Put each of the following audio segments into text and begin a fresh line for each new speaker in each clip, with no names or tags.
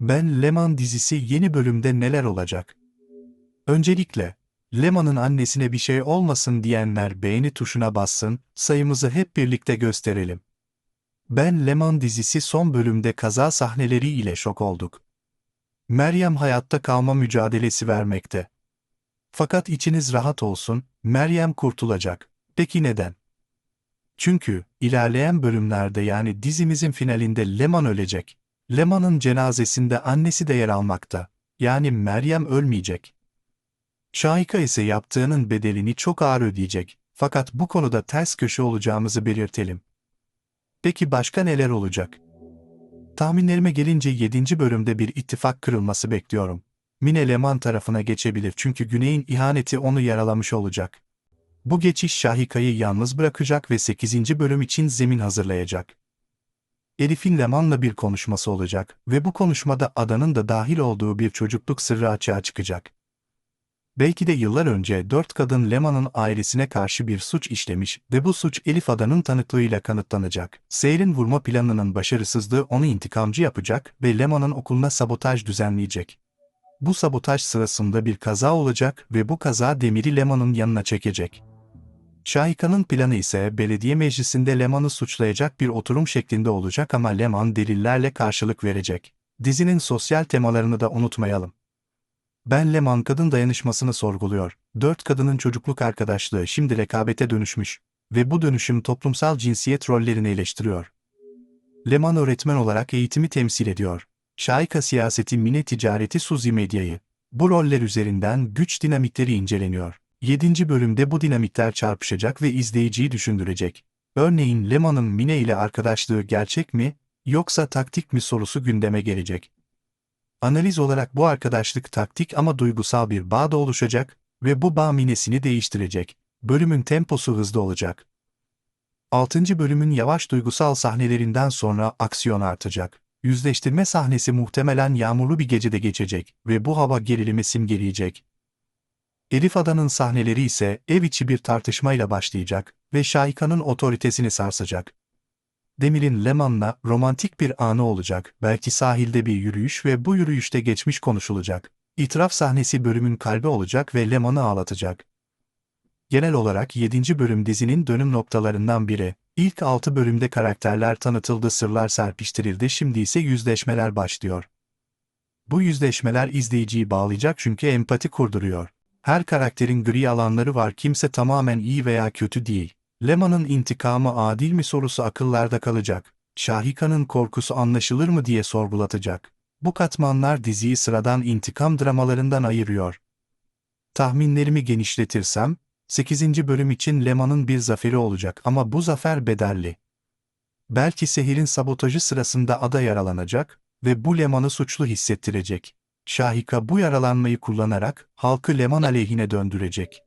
Ben Leman dizisi yeni bölümde neler olacak? Öncelikle, Leman'ın annesine bir şey olmasın diyenler beğeni tuşuna bassın, sayımızı hep birlikte gösterelim. Ben Leman dizisi son bölümde kaza sahneleri ile şok olduk. Meryem hayatta kalma mücadelesi vermekte. Fakat içiniz rahat olsun, Meryem kurtulacak. Peki neden? Çünkü ilerleyen bölümlerde yani dizimizin finalinde Leman ölecek. Leman'ın cenazesinde annesi de yer almakta. Yani Meryem ölmeyecek. Şahika ise yaptığının bedelini çok ağır ödeyecek. Fakat bu konuda ters köşe olacağımızı belirtelim. Peki başka neler olacak? Tahminlerime gelince 7. bölümde bir ittifak kırılması bekliyorum. Mine Leman tarafına geçebilir çünkü Güney'in ihaneti onu yaralamış olacak. Bu geçiş Şahika'yı yalnız bırakacak ve 8. bölüm için zemin hazırlayacak. Elif'in Leman'la bir konuşması olacak ve bu konuşmada adanın da dahil olduğu bir çocukluk sırrı açığa çıkacak. Belki de yıllar önce dört kadın Leman'ın ailesine karşı bir suç işlemiş ve bu suç Elif Adan'ın tanıklığıyla kanıtlanacak. Seyr'in vurma planının başarısızlığı onu intikamcı yapacak ve Leman'ın okuluna sabotaj düzenleyecek. Bu sabotaj sırasında bir kaza olacak ve bu kaza Demir'i Leman'ın yanına çekecek. Şahika'nın planı ise belediye meclisinde Leman'ı suçlayacak bir oturum şeklinde olacak ama Leman delillerle karşılık verecek. Dizinin sosyal temalarını da unutmayalım. Ben Leman kadın dayanışmasını sorguluyor. Dört kadının çocukluk arkadaşlığı şimdi rekabete dönüşmüş ve bu dönüşüm toplumsal cinsiyet rollerini eleştiriyor. Leman öğretmen olarak eğitimi temsil ediyor. Şahika siyaseti Mine ticareti Suzi medyayı. Bu roller üzerinden güç dinamikleri inceleniyor. 7. bölümde bu dinamikler çarpışacak ve izleyiciyi düşündürecek. Örneğin Leman'ın Mine ile arkadaşlığı gerçek mi, yoksa taktik mi sorusu gündeme gelecek. Analiz olarak bu arkadaşlık taktik ama duygusal bir bağ da oluşacak ve bu bağ Mine'sini değiştirecek. Bölümün temposu hızlı olacak. 6. bölümün yavaş duygusal sahnelerinden sonra aksiyon artacak. Yüzleştirme sahnesi muhtemelen yağmurlu bir gecede geçecek ve bu hava gerilimi simgeleyecek. Elif Adan'ın sahneleri ise ev içi bir tartışmayla başlayacak ve Şahika'nın otoritesini sarsacak. Demir'in Leman'la romantik bir anı olacak, belki sahilde bir yürüyüş ve bu yürüyüşte geçmiş konuşulacak. İtiraf sahnesi bölümün kalbi olacak ve Leman'ı ağlatacak. Genel olarak 7. bölüm dizinin dönüm noktalarından biri. İlk 6 bölümde karakterler tanıtıldı, sırlar serpiştirildi, şimdi ise yüzleşmeler başlıyor. Bu yüzleşmeler izleyiciyi bağlayacak çünkü empati kurduruyor. Her karakterin gri alanları var, kimse tamamen iyi veya kötü değil. Leman'ın intikamı adil mi sorusu akıllarda kalacak. Şahika'nın korkusu anlaşılır mı diye sorgulatacak. Bu katmanlar diziyi sıradan intikam dramalarından ayırıyor. Tahminlerimi genişletirsem, 8. bölüm için Leman'ın bir zaferi olacak ama bu zafer bedelli. Belki Sehir'in sabotajı sırasında ada yaralanacak ve bu Leman'ı suçlu hissettirecek. Şahika bu yaralanmayı kullanarak halkı Leman aleyhine döndürecek.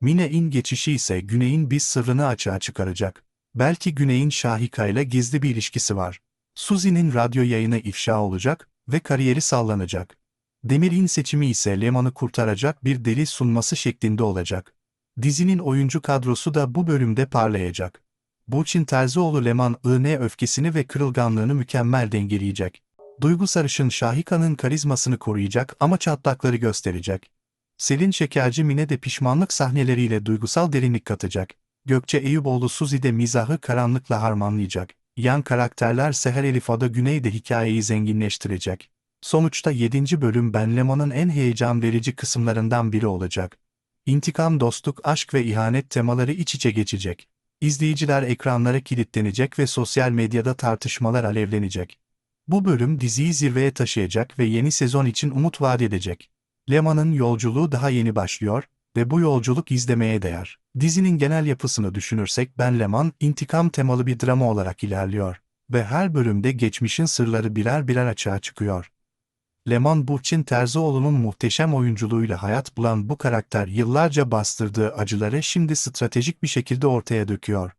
Mine'in geçişi ise Güney'in bir sırrını açığa çıkaracak. Belki Güney'in Şahika ile gizli bir ilişkisi var. Suzi'nin radyo yayını ifşa olacak ve kariyeri sallanacak. Demir'in seçimi ise Leman'ı kurtaracak bir delil sunması şeklinde olacak. Dizinin oyuncu kadrosu da bu bölümde parlayacak. Burçin Terzioğlu Leman ığne öfkesini ve kırılganlığını mükemmel dengeleyecek. Duygu Sarışın Şahika'nın karizmasını koruyacak ama çatlakları gösterecek. Selin Şekerci Mine de pişmanlık sahneleriyle duygusal derinlik katacak. Gökçe Eyüboğlu Suzi de mizahı karanlıkla harmanlayacak. Yan karakterler Seher Elif Ada Güney de hikayeyi zenginleştirecek. Sonuçta 7. bölüm Ben Lemon'un en heyecan verici kısımlarından biri olacak. İntikam, dostluk, aşk ve ihanet temaları iç içe geçecek. İzleyiciler ekranlara kilitlenecek ve sosyal medyada tartışmalar alevlenecek. Bu bölüm diziyi zirveye taşıyacak ve yeni sezon için umut vaat edecek. Leman'ın yolculuğu daha yeni başlıyor ve bu yolculuk izlemeye değer. Dizinin genel yapısını düşünürsek Ben Leman, intikam temalı bir drama olarak ilerliyor ve her bölümde geçmişin sırları birer birer açığa çıkıyor. Leman Burçin Terzioğlu'nun muhteşem oyunculuğuyla hayat bulan bu karakter yıllarca bastırdığı acıları şimdi stratejik bir şekilde ortaya döküyor.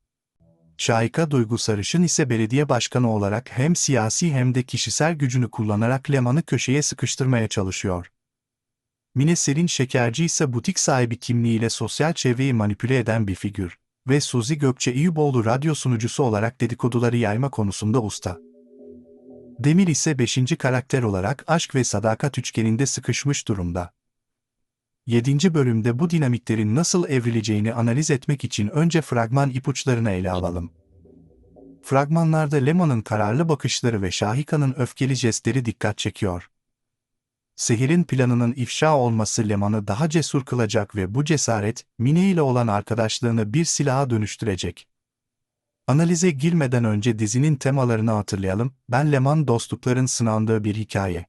Şahika Duygu Sarışın ise belediye başkanı olarak hem siyasi hem de kişisel gücünü kullanarak Leman'ı köşeye sıkıştırmaya çalışıyor. Mine Selin Şekerci ise butik sahibi kimliğiyle sosyal çevreyi manipüle eden bir figür ve Suzi Gökçe İyüboğlu radyo sunucusu olarak dedikoduları yayma konusunda usta. Demir ise beşinci karakter olarak aşk ve sadakat üçgeninde sıkışmış durumda. 7. bölümde bu dinamiklerin nasıl evrileceğini analiz etmek için önce fragman ipuçlarını ele alalım. Fragmanlarda Leman'ın kararlı bakışları ve Şahika'nın öfkeli jestleri dikkat çekiyor. Sehir'in planının ifşa olması Leman'ı daha cesur kılacak ve bu cesaret, Mine ile olan arkadaşlığını bir silaha dönüştürecek. Analize girmeden önce dizinin temalarını hatırlayalım. Ben Leman dostlukların sınandığı bir hikaye.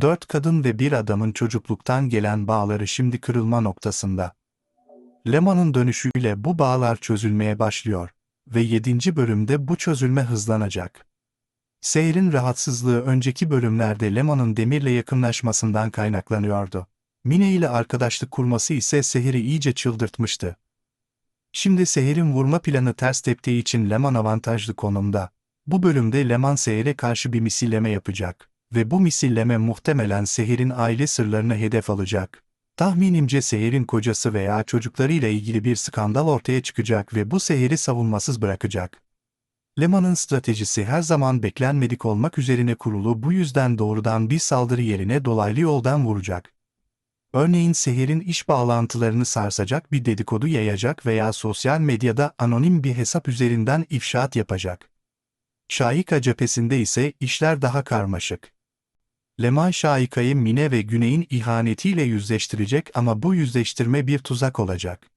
Dört kadın ve bir adamın çocukluktan gelen bağları şimdi kırılma noktasında. Leman'ın dönüşüyle bu bağlar çözülmeye başlıyor ve 7. bölümde bu çözülme hızlanacak. Seyir'in rahatsızlığı önceki bölümlerde Leman'ın Demir'le yakınlaşmasından kaynaklanıyordu. Mine ile arkadaşlık kurması ise Sehir'i iyice çıldırtmıştı. Şimdi Sehir'in vurma planı ters teptiği için Leman avantajlı konumda. Bu bölümde Leman Sehir'e karşı bir misilleme yapacak ve bu misilleme muhtemelen Sehir'in aile sırlarını hedef alacak. Tahminimce Sehir'in kocası veya çocuklarıyla ilgili bir skandal ortaya çıkacak ve bu Sehir'i savunmasız bırakacak. Leman'ın stratejisi her zaman beklenmedik olmak üzerine kurulu bu yüzden doğrudan bir saldırı yerine dolaylı yoldan vuracak. Örneğin Sehir'in iş bağlantılarını sarsacak bir dedikodu yayacak veya sosyal medyada anonim bir hesap üzerinden ifşaat yapacak. Şahika cephesinde ise işler daha karmaşık. Leman Şahika'yı Mine ve Güney'in ihanetiyle yüzleştirecek ama bu yüzleştirme bir tuzak olacak.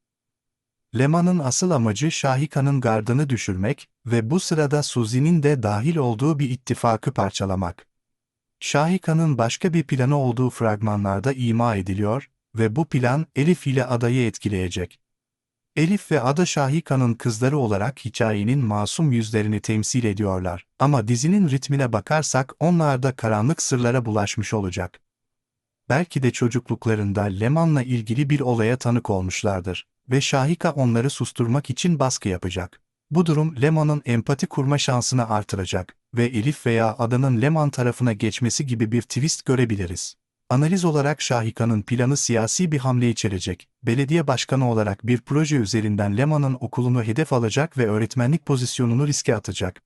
Leman'ın asıl amacı Şahika'nın gardını düşürmek ve bu sırada Suzi'nin de dahil olduğu bir ittifakı parçalamak. Şahika'nın başka bir planı olduğu fragmanlarda ima ediliyor ve bu plan Elif ile adayı etkileyecek. Elif ve Ada Şahika'nın kızları olarak hikayenin masum yüzlerini temsil ediyorlar. Ama dizinin ritmine bakarsak onlar da karanlık sırlara bulaşmış olacak. Belki de çocukluklarında Leman'la ilgili bir olaya tanık olmuşlardır ve Şahika onları susturmak için baskı yapacak. Bu durum Leman'ın empati kurma şansını artıracak ve Elif veya Ada'nın Leman tarafına geçmesi gibi bir twist görebiliriz. Analiz olarak Şahika'nın planı siyasi bir hamle içerecek. Belediye başkanı olarak bir proje üzerinden Leman'ın okulunu hedef alacak ve öğretmenlik pozisyonunu riske atacak.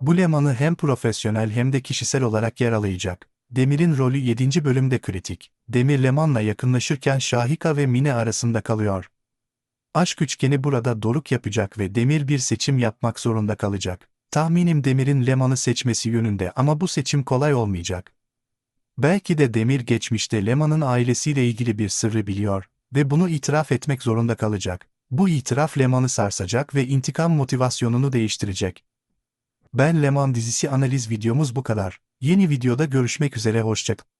Bu Leman'ı hem profesyonel hem de kişisel olarak yaralayacak. Demir'in rolü 7. bölümde kritik. Demir Leman'la yakınlaşırken Şahika ve Mine arasında kalıyor. Aşk üçgeni burada doruk yapacak ve Demir bir seçim yapmak zorunda kalacak. Tahminim Demir'in Leman'ı seçmesi yönünde ama bu seçim kolay olmayacak. Belki de Demir geçmişte Leman'ın ailesiyle ilgili bir sırrı biliyor ve bunu itiraf etmek zorunda kalacak. Bu itiraf Leman'ı sarsacak ve intikam motivasyonunu değiştirecek. Ben Leman dizisi analiz videomuz bu kadar. Yeni videoda görüşmek üzere hoşçakalın.